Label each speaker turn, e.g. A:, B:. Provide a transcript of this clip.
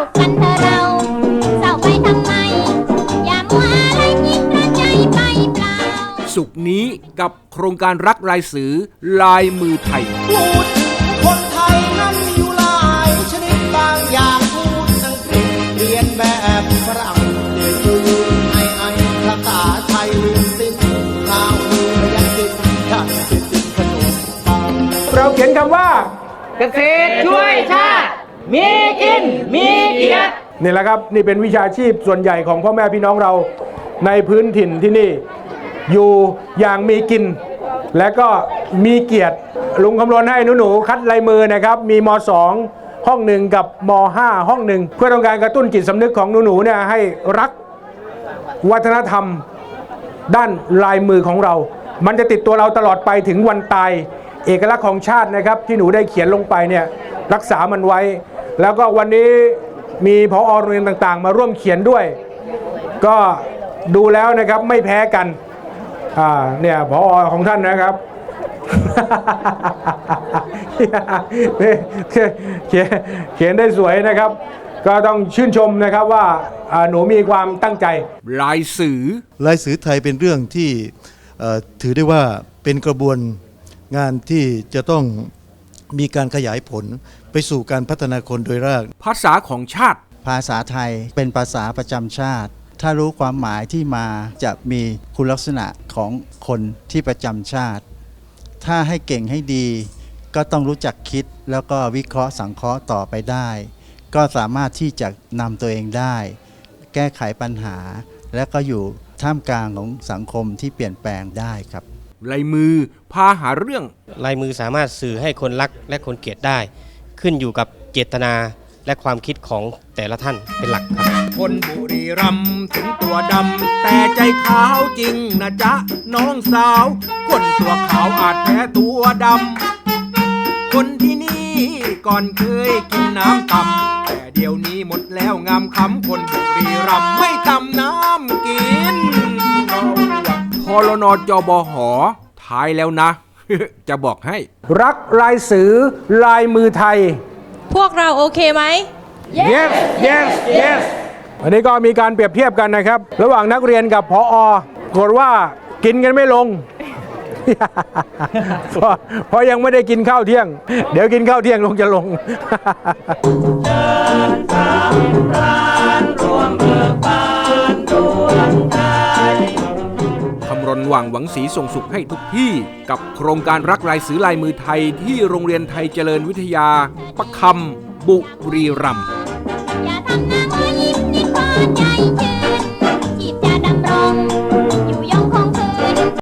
A: สุขกันเถอะเราเศร้าไปทำไม อย่ามัวอะไรคิดระใจไปเปล่า
B: สุขนี้กับโครงการรักลายสือลายมือไทย
C: พูดคนไทยนั้นมีอยู่หลายชนิดบางอย่างพูดอังกฤษเรียนแบบฝรั่งเศสคือไอไอภาษาไทยลืมสิ้นข้าวมือยังติดฉันติดติดขนมปัง
D: เราเขียนคำว่า
E: เกษตรช่วยชาติ มีกิน มีเกียรติ
D: นี่แหละครับนี่เป็นวิชาชีพส่วนใหญ่ของพ่อแม่พี่น้องเราในพื้นถิ่นที่นี่ อยู่อย่างมีกิน และก็มีเกียรติลุงคำนวณให้หนูๆคัดลายมือนะครับ มีม 2 ห้องหนึ่งกับม 5 ห้องหนึ่งเพื่อต้องการกระตุ้นจิตสำนึกของหนูๆเนี่ยให้รักวัฒนธรรม ด้านลายมือของเรา มันจะติดตัวเราตลอดไปถึงวันตาย เอกลักษณ์ของชาตินะครับ ที่หนูได้เขียนลงไปเนี่ยรักษามันไว้ แล้วก็วันนี้มีพอโรงเรียนต่างๆ มาร่วมเขียนด้วย ก็ดูแล้วนะครับไม่แพ้กันอ่าเนี่ยพอของท่านนะครับนี่เขียนเขียนได้สวยนะครับ ก็ต้องชื่นชมนะครับว่าอ่าหนูมีความตั้งใจ
B: ลายสือ
F: ลายสือไทยเป็นเรื่องที่เอ่อถือได้ว่าเป็นกระบวนงานที่จะต้อง มีการขยายผลไปสู่การพัฒนาคนโดยราก
B: ภาษาของชาติ
G: ภาษาไทยเป็นภาษาประจำชาติ ถ้ารู้ความหมายที่มาจะมีคุณลักษณะของคนที่ประจำชาติ ถ้าให้เก่งให้ดี ก็ต้องรู้จักคิดแล้วก็วิเคราะห์สังเคราะห์ต่อไปได้ ก็สามารถที่จะนำตัวเองได้ แก้ไขปัญหา และก็อยู่ท่ามกลางของสังคมที่เปลี่ยนแปลงได้ครับ
B: ลายมือพาหาเรื่อง
H: ลายมือสามารถสื่อให้คนรักและคนเกลียดได้ ขึ้นอยู่กับเจตนาและความคิดของแต่ละท่านเป็นหลักครับ
B: คนบุรีรัมย์ถึงตัวดำ แต่ใจขาวจริงนะจ๊ะ น้องสาว คนตัวขาวอาจแพ้ตัวดำ คนที่นี่ก่อนเคยกินน้ำตำแต่เดี๋ยวนี้หมดแล้วงามคำคนบุรีรัมย์ พลนจบหท้ายแล้วนะ จะบอกให้
D: รักลายสือลายมือไทย
I: พวกเราโอเคไหม
D: yes yes yes อันนี้ก็มีการเปรียบเทียบกันนะครับ ระหว่างนักเรียนกับพอปรากฏว่ากินกันไม่ลงเพราะเพราะยังไม่ได้กินข้าวเที่ยง เดี๋ยวกินข้าวเที่ยงลงจะลง
B: คำร นหว่างหวังสีส่งสุขให้ทุกที่ กับโครงการรักลายสือลายมือไทยที่โรงเรียนไทยเจริญวิทยา ประคำบุรีรัมย์